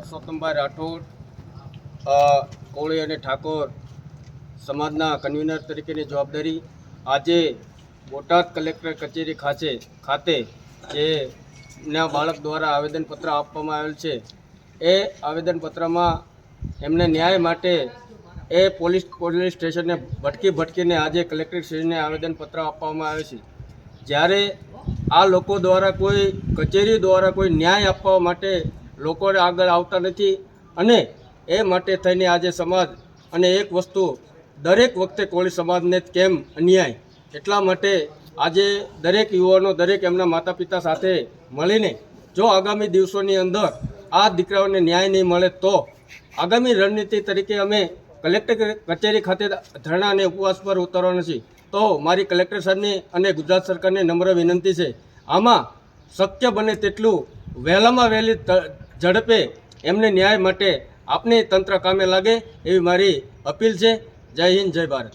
પરસોત્તમભાઈ રાઠોડ કોળી અને ઠાકોર સમાજના કન્વીનર તરીકેની જવાબદારી આજે બોટાદ કલેક્ટર કચેરી ખાતે ખાતે જે ના બાળક દ્વારા આવેદનપત્ર આપવામાં આવેલ છે, એ આવેદનપત્રમાં એમને ન્યાય માટે એ પોલીસ પોલીસ સ્ટેશનને ભટકી ભટકીને આજે કલેક્ટર શ્રીને આવેદનપત્ર આપવામાં આવે છે. જ્યારે આ લોકો દ્વારા કોઈ કચેરી દ્વારા કોઈ ન્યાય આપવા માટે લોકોને આગળ આવતા નથી. અને એ માટે થઈને આજે સમાજ અને એક વસ્તુ દરેક વખતે કોળી સમાજને કેમ અન્યાય? એટલા માટે આજે દરેક યુવાનો, દરેક એમના માતા પિતા સાથે મળીને જો આગામી દિવસોની અંદર આ દીકરાઓને ન્યાય નહીં મળે તો આગામી રણનીતિ તરીકે અમે કલેક્ટર કચેરી ખાતે ધરણા અને ઉપવાસ પર ઉતરવાના છીએ. તો મારી કલેક્ટર સાહેબની અને ગુજરાત સરકારને નમ્ર વિનંતી છે. આમાં શક્ય બને તેટલું વહેલામાં વહેલી ઝડપે એમને ન્યાય માટે આપને તંત્ર કામે લાગે એવી મારી અપીલ છે. જય હિન્દ, જય ભારત.